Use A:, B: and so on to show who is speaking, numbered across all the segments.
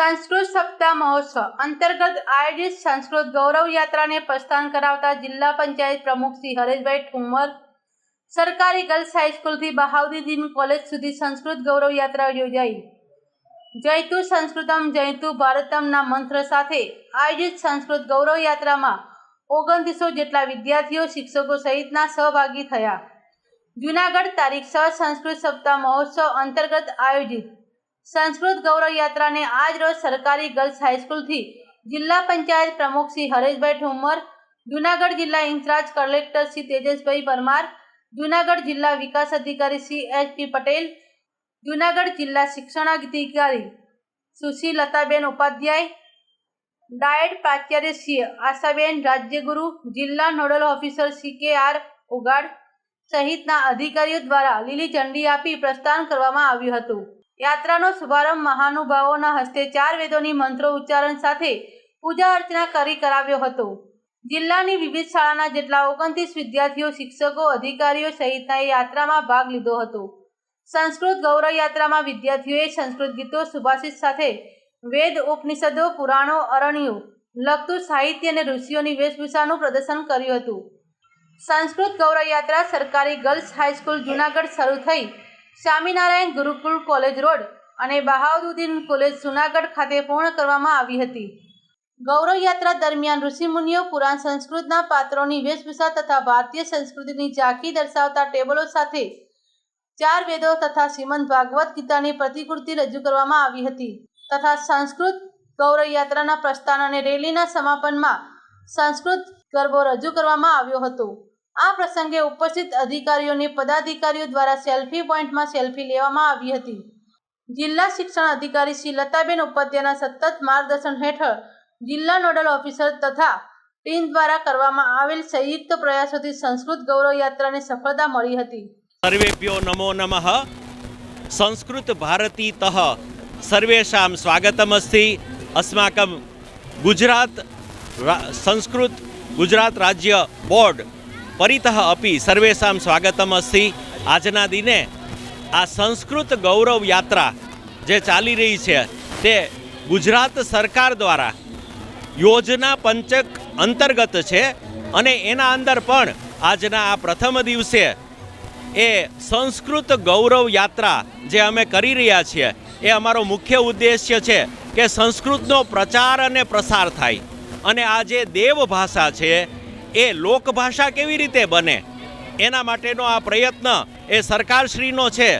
A: સંસ્કૃત સપ્તાહ મહોત્સવ અંતર્ગત આયોજિત સંસ્કૃત ગૌરવ યાત્રાને પ્રસ્થાન કરાવતા જિલ્લા પંચાયત પ્રમુખ શ્રી હરેશભાઈ ઠુમર, સરકારી ગર્લ્સ હાઈસ્કૂલથી બહાવદીદીન કોલેજ સુધી સંસ્કૃત ગૌરવ યાત્રા યોજાઈ. જયતુ સંસ્કૃતમ જયતુ ભારતમના મંત્ર સાથે આયોજિત સંસ્કૃત ગૌરવ યાત્રામાં ઓગણત્રીસો જેટલા વિદ્યાર્થીઓ, શિક્ષકો સહિતના સહભાગી થયા. જુનાગઢ તારીખ છ સંસ્કૃત સપ્તાહ મહોત્સવ અંતર્ગત આયોજિત સંસ્કૃત ગૌરવ યાત્રાને આજ રોજ સરકારી ગર્લ્સ હાઈસ્કૂલથી જિલ્લા પંચાયત પ્રમુખ શ્રી હરેશભાઈ ઠુમર જુનાગઢ જિલ્લા ઇન્ચાર્જ કલેક્ટર શ્રી તેજસભાઈ પરમાર, જુનાગઢ જિલ્લા વિકાસ અધિકારી શ્રી એચ પી પટેલ, જુનાગઢ જિલ્લા શિક્ષણાધિકારી સુશ્રી લતાબેન ઉપાધ્યાય ડાયટ પ્રાચાર્ય શ્રી આશાબેન રાજ્યગુરુ, જિલ્લા nodal officer C K R Ugad સહિતના અધિકારીઓ દ્વારા લીલી ઝંડી આપી પ્રસ્થાન કરવામાં આવ્યું હતું. યાત્રાનો શુભારંભ મહાનુભાવોના હસ્તે ચાર વેદોની મંત્રો ઉચ્ચારણ સાથે પૂજા અર્ચના કરી કરાવ્યો હતો. જિલ્લાની વિવિધ શાળાના જેટલા ઓગણત્રીસ વિદ્યાર્થીઓ, શિક્ષકો, અધિકારીઓ સહિતના યાત્રામાં ભાગ લીધો હતો. સંસ્કૃત ગૌરવ યાત્રામાં વિદ્યાર્થીઓએ સંસ્કૃત ગીતો સુભાષિત સાથે વેદ, ઉપનિષદો, પુરાણો, અરણ્યો લગતું સાહિત્ય અને ઋષિઓની વેશભૂષાનું પ્રદર્શન કર્યું હતું. સંસ્કૃત ગૌરવ યાત્રા સરકારી ગર્લ્સ હાઈસ્કૂલ જુનાગઢ શરૂ થઈ સ્વામિનારાયણ ગુરુકુળ કોલેજ રોડ અને બહાઉદ્દીન કોલેજ જુનાગઢ ખાતે પૂર્ણ કરવામાં આવી હતી. ગૌરવ યાત્રા દરમિયાન ઋષિમુનિઓ પુરાણ સંસ્કૃતના પાત્રોની વેશભૂષા તથા ભારતીય સંસ્કૃતિની ઝાંખી દર્શાવતા ટેબલો સાથે ચાર વેદો તથા શ્રીમદ ભાગવત ગીતાની પ્રતિકૃતિ રજૂ કરવામાં આવી હતી તથા સંસ્કૃત ગૌરવ યાત્રાના પ્રસ્થાન અને રેલીના સમાપનમાં સંસ્કૃત ગરબો રજૂ કરવામાં આવ્યો હતો. આ પ્રસંગે ઉપસ્થિત અધિકારીઓની પદાધિકારીઓ દ્વારા સેલ્ફી પોઈન્ટમાં સેલ્ફી લેવામાં આવી હતી. જિલ્લા શિક્ષણ અધિકારી શ્રી લતાબેન ઉપાધ્યાયના સતત માર્ગદર્શન હેઠળ જિલ્લા નોડલ ઓફિસર તથા ટીમ દ્વારા કરવામાં આવેલ સંયુક્ત પ્રયાસોથી સંસ્કૃત ગૌરવ યાત્રાને સફળતા મળી હતી.
B: સર્વેભ્યો નમો નમઃ. સંસ્કૃત ભારતી તહ સર્વેશામ સ્વાગતમસ્તિ. અસ્માકમ ગુજરાત સંસ્કૃત ગુજરાત રાજ્ય બોર્ડ. પરિતઃ અપી સર્વેષાં સ્વાગતમ અસ્તિ. આજના દિને આ સંસ્કૃત ગૌરવ યાત્રા જે ચાલી રહી છે તે ગુજરાત સરકાર દ્વારા યોજના પંચક અંતર્ગત છે અને એના અંદર પણ આજના આ પ્રથમ દિવસે એ સંસ્કૃત ગૌરવ યાત્રા જે અમે કરી રહ્યા છીએ એ અમારો મુખ્ય ઉદ્દેશ્ય છે કે સંસ્કૃતનો પ્રચાર અને પ્રસાર થાય. અને આ જે દેવ ભાષા છે એ લોકભાષા કેવી રીતે બને? એના માટેનો આ પ્રયત્ન એ સરકારશ્રીનો છે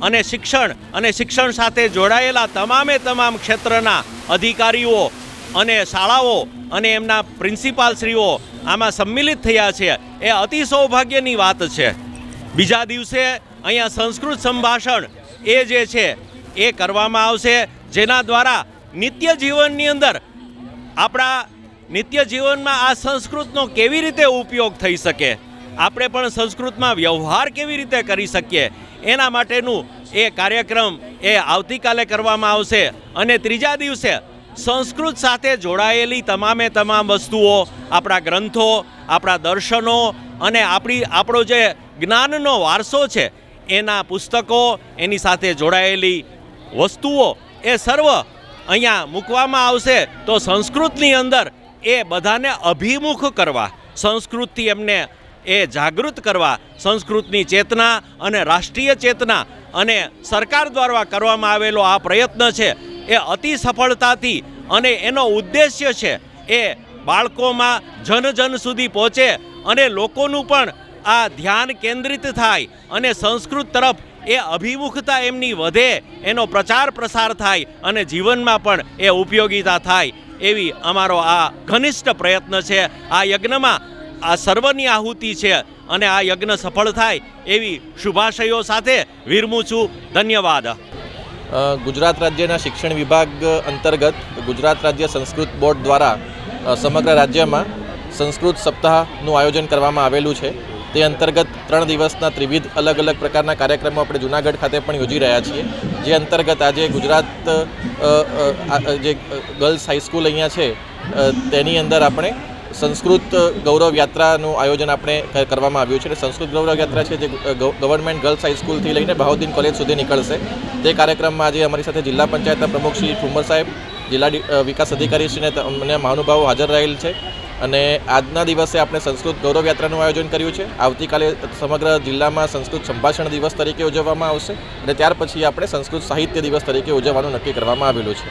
B: અને શિક્ષણ અને શિક્ષણ સાથે જોડાયેલા તમામે તમામ ક્ષેત્રના અધિકારીઓ અને શાળાઓ અને એમના પ્રિન્સિપાલશ્રીઓ આમાં સંમિલિત થયા છે. એ અતિ સૌભાગ્યની વાત છે. બીજા દિવસે અહીંયા સંસ્કૃત સંભાષણ એ જે છે એ કરવામાં આવશે, જેના દ્વારા નિત્ય જીવનની અંદર આપણા નિત્ય જીવનમાં આ સંસ્કૃતનો કેવી રીતે ઉપયોગ થઈ શકે? આપણે પણ સંસ્કૃતમાં વ્યવહાર કેવી રીતે કરી શકીએ? એના માટેનું એ કાર્યક્રમ એ આવતીકાલે કરવામાં આવશે અને ત્રીજા દિવસે સંસ્કૃત સાથે જોડાયેલી તમામે તમામ વસ્તુઓ, આપણા ગ્રંથો, આપણા દર્શનો અને આપણી, આપણો જે જ્ઞાનનો વારસો છે, એના પુસ્તકો, એની સાથે જોડાયેલી વસ્તુઓ એ સર્વ અહીંયા મૂકવામાં આવશે. તો સંસ્કૃતની અંદર એ બધાને અભિમુખ કરવા સંસ્કૃતથી એમને એ જાગૃત કરવા, સંસ્કૃતની ચેતના અને રાષ્ટ્રીય ચેતના અને સરકાર દ્વારા કરવામાં આવેલો આ પ્રયત્ન છે, એ અતિ સફળતાથી અને એનો ઉદ્દેશ્ય છે, એ બાળકોમાં જન જન સુધી પહોંચે અને લોકોનું પણ આ ધ્યાન કેન્દ્રિત થાય અને સંસ્કૃત તરફ એ અભિમુખતા એમની વધે, એનો પ્રચાર પ્રસાર થાય અને જીવનમાં પણ એ ઉપયોગીતા થાય એવી અમારો આ ઘનિષ્ઠ પ્રયત્ન છે. આ યજ્ઞમાં આ સર્વની આહુતિ છે અને આ યજ્ઞ સફળ થાય એવી શુભાશયો સાથે વિરમું છું. ધન્યવાદ.
C: ગુજરાત રાજ્યના શિક્ષણ વિભાગ અંતર્ગત ગુજરાત રાજ્ય સંસ્કૃત બોર્ડ દ્વારા સમગ્ર રાજ્યમાં સંસ્કૃત સપ્તાહનું આયોજન કરવામાં આવેલું છે. તે અંતર્ગત ત્રણ દિવસના ત્રિવિધ અલગ અલગ પ્રકારના કાર્યક્રમો આપણે જુનાગઢ ખાતે પણ યોજી રહ્યા છીએ. જે અંતર્ગત આજે ગુજરાત જે ગર્લ્સ હાઈસ્કૂલ અહીંયા છે તેની અંદર આપણે સંસ્કૃત ગૌરવ યાત્રાનું આયોજન આપણે કરવામાં આવ્યું છે. સંસ્કૃત ગૌરવ યાત્રા છે જે ગવ- ગવર્મેન્ટ ગર્લ્સ હાઈસ્કૂલથી લઈને બહાઉદ્દીન કોલેજ સુધી નીકળશે. તે કાર્યક્રમમાં આજે અમારી સાથે જિલ્લા પંચાયતના પ્રમુખ શ્રી ઠુમર સાહેબ, જિલ્લા વિકાસ અધિકારી શ્રીને અમને મહાનુભાવો હાજર રહેલ છે. અને આજના દિવસે આપણે સંસ્કૃત ગૌરવ યાત્રાનું આયોજન કર્યું છે. આવતીકાલે સમગ્ર જિલ્લામાં સંસ્કૃત સંભાષણ દિવસ તરીકે ઉજવવામાં આવશે અને ત્યાર પછી આપણે સંસ્કૃત સાહિત્ય દિવસ તરીકે ઉજવવાનું નક્કી કરવામાં આવેલું છે.